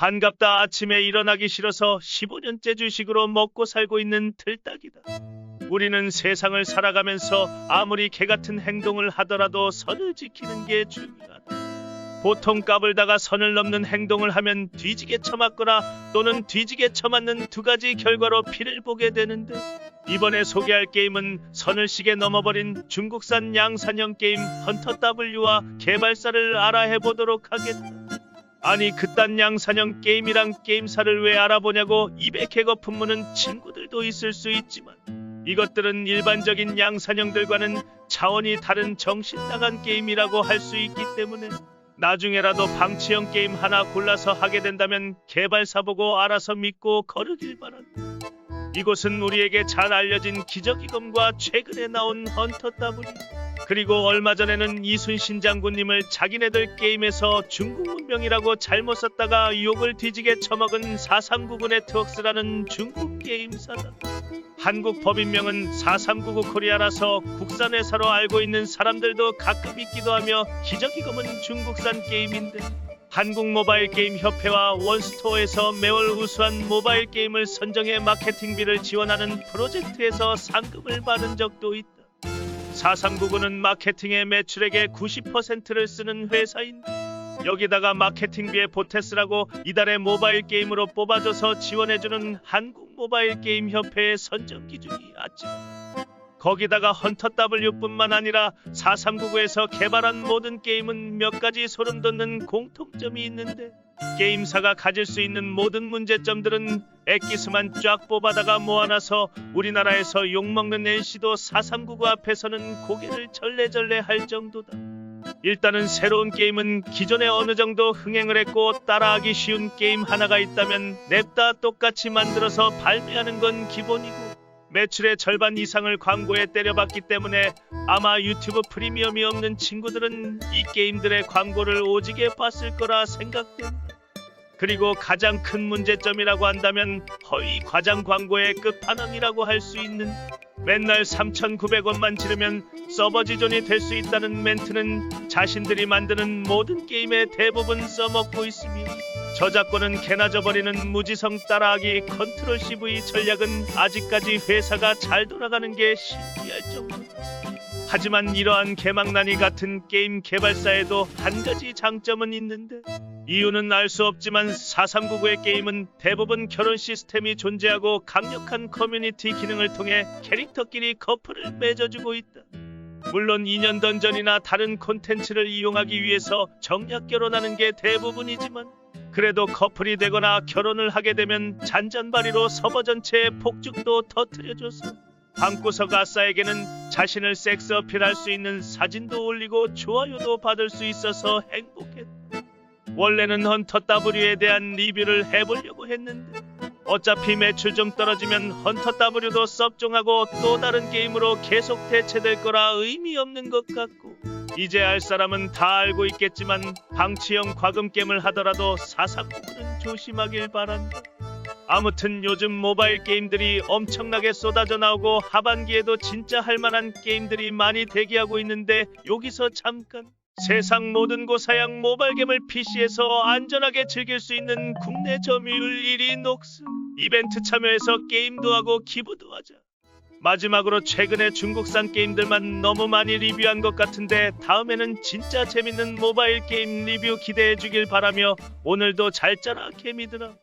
반갑다 아침에 일어나기 싫어서 15년째 주식으로 먹고 살고 있는 틀딱이다. 우리는 세상을 살아가면서 아무리 개 같은 행동을 하더라도 선을 지키는 게 중요하다. 보통 까불다가 선을 넘는 행동을 하면 뒤지게 쳐맞거나 또는 뒤지게 쳐맞는 두 가지 결과로 피를 보게 되는데 이번에 소개할 게임은 선을 시게 넘어버린 중국산 양산형 게임 헌터 W와 개발사를 알아해 보도록 하겠다. 아니 그딴 양산형 게임이랑 게임사를 왜 알아보냐고 입에 개거 품무는 친구들도 있을 수 있지만 이것들은 일반적인 양산형들과는 차원이 다른 정신 나간 게임이라고 할 수 있기 때문에 나중에라도 방치형 게임 하나 골라서 하게 된다면 개발사 보고 알아서 믿고 거르길 바란다. 이곳은 우리에게 잘 알려진 기적이검과 최근에 나온 헌터 W 그리고 얼마 전에는 이순신 장군님을 자기네들 게임에서 중국 문명이라고 잘못 썼다가 욕을 뒤지게 처먹은 439 네트워크스라는 중국 게임사다. 한국 법인명은 4399 코리아라서 국산 회사로 알고 있는 사람들도 가끔 있기도 하며 기적이검은 중국산 게임인데 한국 모바일 게임 협회와 원스토어에서 매월 우수한 모바일 게임을 선정해 마케팅비를 지원하는 프로젝트에서 상금을 받은 적도 있다. 4399는 마케팅의 매출액의 90%를 쓰는 회사인데 여기다가 마케팅비에 보태스라고 이달의 모바일 게임으로 뽑아줘서 지원해주는 한국 모바일 게임 협회의 선정 기준이 아ጭ. 거기다가 헌터 W뿐만 아니라 4399에서 개발한 모든 게임은 몇 가지 소름 돋는 공통점이 있는데 게임사가 가질 수 있는 모든 문제점들은 액기스만 쫙 뽑아다가 모아놔서 우리나라에서 욕먹는 NC도 4399 앞에서는 고개를 절레절레 할 정도다. 일단은 새로운 게임은 기존에 어느 정도 흥행을 했고 따라하기 쉬운 게임 하나가 있다면 냅다 똑같이 만들어서 발매하는 건 기본이고 매출의 절반 이상을 광고에 때려봤기 때문에 아마 유튜브 프리미엄이 없는 친구들은 이 게임들의 광고를 오지게 봤을 거라 생각된다. 그리고 가장 큰 문제점이라고 한다면 허위 과장 광고의 끝판왕이라고 할 수 있는 맨날 3,900원만 지르면 서버 지존이 될 수 있다는 멘트는 자신들이 만드는 모든 게임에 대부분 써먹고 있으며 저작권은 개나 져버리는 무지성 따라하기 컨트롤 CV 전략은 아직까지 회사가 잘 돌아가는 게 신기할 정도다. 하지만 이러한 개망난이 같은 게임 개발사에도 한 가지 장점은 있는데 이유는 알 수 없지만 4399의 게임은 대부분 결혼 시스템이 존재하고 강력한 커뮤니티 기능을 통해 캐릭터끼리 커플을 맺어주고 있다. 물론 2년 던전이나 다른 콘텐츠를 이용하기 위해서 정략 결혼하는 게 대부분이지만 그래도 커플이 되거나 결혼을 하게 되면 잔잔바리로 서버 전체에 폭죽도 터트려줘서 방구석 아싸에게는 자신을 섹스 어필할 수 있는 사진도 올리고 좋아요도 받을 수 있어서 행복했다. 원래는 헌터 W에 대한 리뷰를 해보려고 했는데 어차피 매출 좀 떨어지면 헌터 W도 섭종하고 또 다른 게임으로 계속 대체될 거라 의미 없는 것 같고 이제 알 사람은 다 알고 있겠지만 방치형 과금겜을 하더라도 사상구는 조심하길 바란다. 아무튼 요즘 모바일 게임들이 엄청나게 쏟아져 나오고 하반기에도 진짜 할 만한 게임들이 많이 대기하고 있는데 여기서 잠깐 세상 모든 고사양 모바일겜을 PC에서 안전하게 즐길 수 있는 국내 점유율 1위 녹스 이벤트 참여해서 게임도 하고 기부도 하자. 마지막으로 최근에 중국산 게임들만 너무 많이 리뷰한 것 같은데 다음에는 진짜 재밌는 모바일 게임 리뷰 기대해 주길 바라며 오늘도 잘 짜라 개미들아.